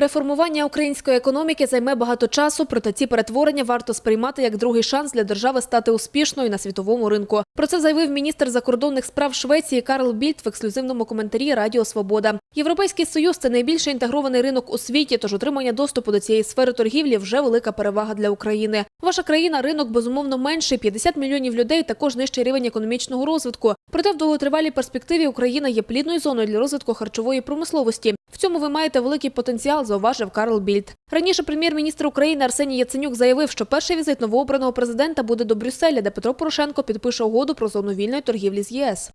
Реформування української економіки займе багато часу, проте ці перетворення варто сприймати як другий шанс для держави стати успішною на світовому ринку. Про це заявив міністр закордонних справ Швеції Карл Більд в ексклюзивному коментарі Радіо Свобода. Європейський союз це найбільший інтегрований ринок у світі, тож отримання доступу до цієї сфери торгівлі вже велика перевага для України. Ваша країна ринок безумовно менший, 50 мільйонів людей, також нижчий рівень економічного розвитку. Проте в довготривалій перспективі Україна є плідною зоною для розвитку харчової промисловості. В цьому ви маєте великий потенціал, зауважив Карл Більд. Раніше прем'єр-міністр України Арсеній Яценюк заявив, що перший візит новообраного президента буде до Брюсселя, де Петро Порошенко підпише угоду про зону вільної торгівлі з ЄС.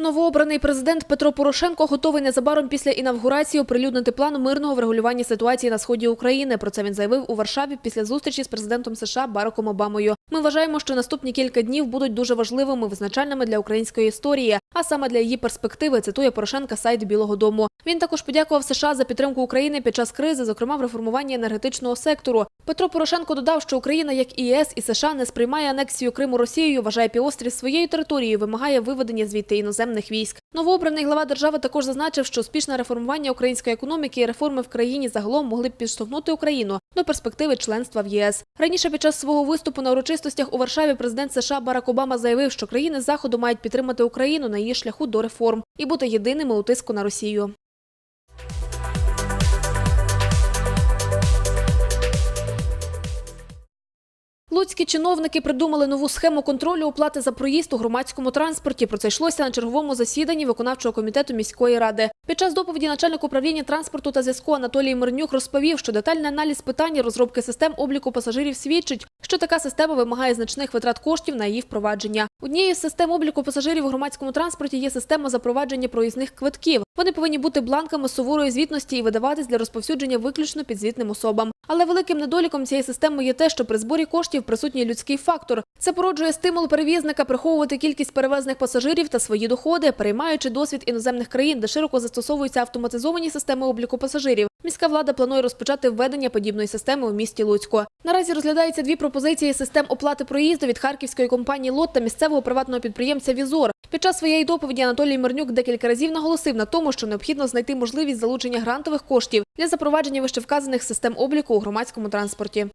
Новообраний президент Петро Порошенко готовий незабаром після інавгурації оприлюднити план мирного врегулювання ситуації на сході України. Про це він заявив у Варшаві після зустрічі з президентом США Бараком Обамою. Ми вважаємо, що наступні кілька днів будуть дуже важливими, визначальними для української історії, а саме для її перспективи. Цитує Порошенка сайт Білого Дому. Він також подякував США за підтримку України під час кризи, зокрема в реформуванні енергетичного сектору. Петро Порошенко додав, що Україна, як і ЄС і США, не сприймає анексію Криму Росією, вважає півострів своєю територією, вимагає виведення звідти іноземних військ. Новообраний глава держави також зазначив, що успішне реформування української економіки і реформи в країні загалом могли б підштовхнути Україну до перспективи членства в ЄС. Раніше під час свого виступу на урочистостях у Варшаві президент США Барак Обама заявив, що країни заходу мають підтримати Україну на її шляху до реформ і бути єдиними у тиску на Росію. Луцькі чиновники придумали нову схему контролю оплати за проїзд у громадському транспорті. Про це йшлося на черговому засіданні виконавчого комітету міської ради. Під час доповіді начальник управління транспорту та зв'язку Анатолій Мирнюк розповів, що детальний аналіз питання розробки систем обліку пасажирів свідчить, що така система вимагає значних витрат коштів на її впровадження. Однією з систем обліку пасажирів у громадському транспорті є система запровадження проїзних квитків. Вони повинні бути бланками суворої звітності і видаватись для розповсюдження виключно підзвітним особам. Але великим недоліком цієї системи є те, що при зборі коштів присутній людський фактор. Це породжує стимул перевізника приховувати кількість перевезених пасажирів та свої доходи, переймаючи досвід іноземних країн, де широко застосовуються автоматизовані системи обліку пасажирів. Міська влада планує розпочати введення подібної системи у місті Луцьку. Наразі розглядаються дві пропозиції систем оплати проїзду від харківської компанії Лот та місцевого приватного підприємця Візор. Під час своєї доповіді Анатолій Мирнюк декілька разів наголосив на тому, що необхідно знайти можливість залучення грантових коштів для запровадження вищевказаних систем обліку у громадському транспорті.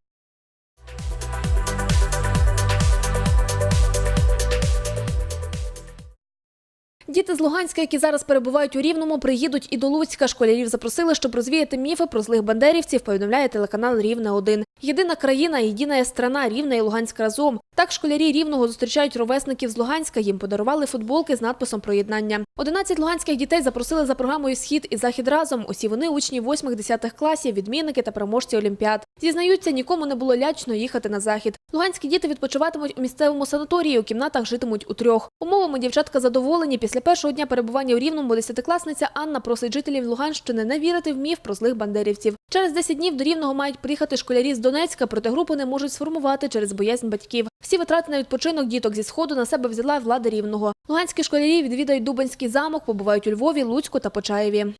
Діти з Луганська, які зараз перебувають у Рівному, приїдуть і до Луцька. Школярів запросили, щоб розвіяти міфи про злих бандерівців, повідомляє телеканал Рівне 1 Єдина країна, єдина страна, Рівна і Луганськ разом. Так школярі Рівного зустрічають ровесників з Луганська. Їм подарували футболки з надписом про єднання. 11 луганських дітей запросили за програмою Схід і Захід разом. Усі вони учні 8-10 класів, відмінники та переможці олімпіад. Зізнаються, нікому не було лячно їхати на захід. Луганські діти відпочиватимуть у місцевому санаторії. У кімнатах житимуть у трьох. Умовами дівчатка задоволені. Після першого дня перебування у Рівному десятикласниця Анна просить жителів Луганщини не вірити в міф про злих бандерівців. Через 10 днів до Рівного мають приїхати школярі з Донецька, проте групу не можуть сформувати через боязнь батьків. Всі витрати на відпочинок діток зі сходу на себе взяла влада Рівного. Луганські школярі відвідають Дубинський замок, побувають у Львові, Луцьку та Почаєві.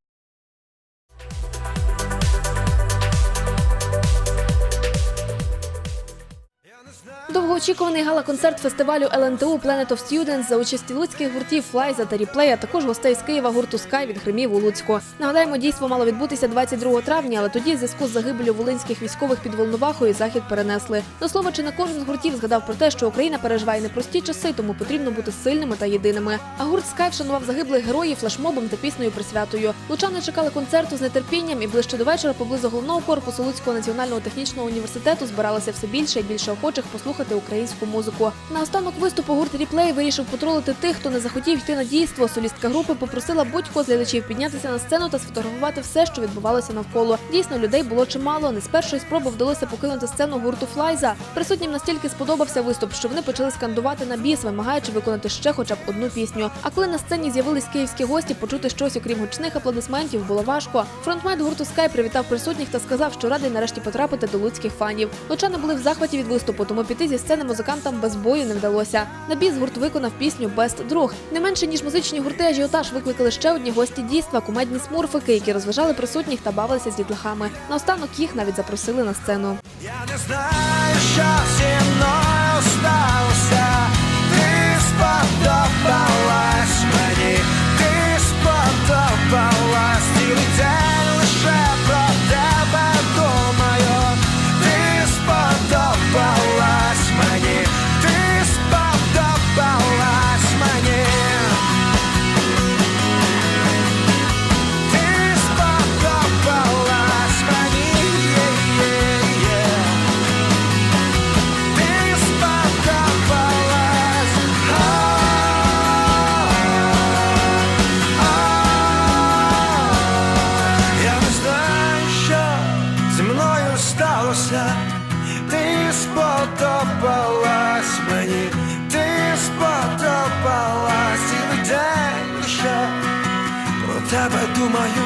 Довгоочікуваний гала-концерт фестивалю ЛНТУ Planet of Students за участі луцьких гуртів Флайза та Ріплей, а також гостей з Києва гурту Скай відгримів у Луцьку. Нагадаємо, дійство мало відбутися 22 травня, але тоді в зв'язку з загибелю волинських військових під Волновахою захід перенесли. До слова, чи не кожен з гуртів згадав про те, що Україна переживає непрості часи, тому потрібно бути сильними та єдиними. А гурт Скай вшанував загиблих героїв флешмобом та піснею присвятою. Лучани чекали концерту з нетерпінням, і ближче до вечора поблизу головного корпусу Луцького національного технічного університету збиралося все більше і більше охочих послухати українську музику. На останок виступу гурт Ріплей вирішив потролити тих, хто не захотів йти на дійство. Солістка групи попросила будь-кого з глядачів піднятися на сцену та сфотографувати все, що відбувалося навколо. Дійсно, людей було чимало. Не з першої спроби вдалося покинути сцену гурту Флайза. Присутнім настільки сподобався виступ, що вони почали скандувати на біс, вимагаючи виконати ще хоча б одну пісню. А коли на сцені з'явились київські гості, почути щось, окрім гучних аплодисментів, було важко. Фронтмен гурту Скай привітав присутніх та сказав, що радий нарешті потрапити до луцьких фанів. Лучани були в захваті від виступу, тому піти зі сцени музикантам без бою не вдалося. На біс гурт виконав пісню Бест друг. Не менше ніж музичні гурти ажіотаж викликали ще одні гості дійства, кумедні смурфики, які розважали присутніх та бавилися з дітлахами. Наостанок їх навіть запросили на сцену. Я не знаю, що думаю,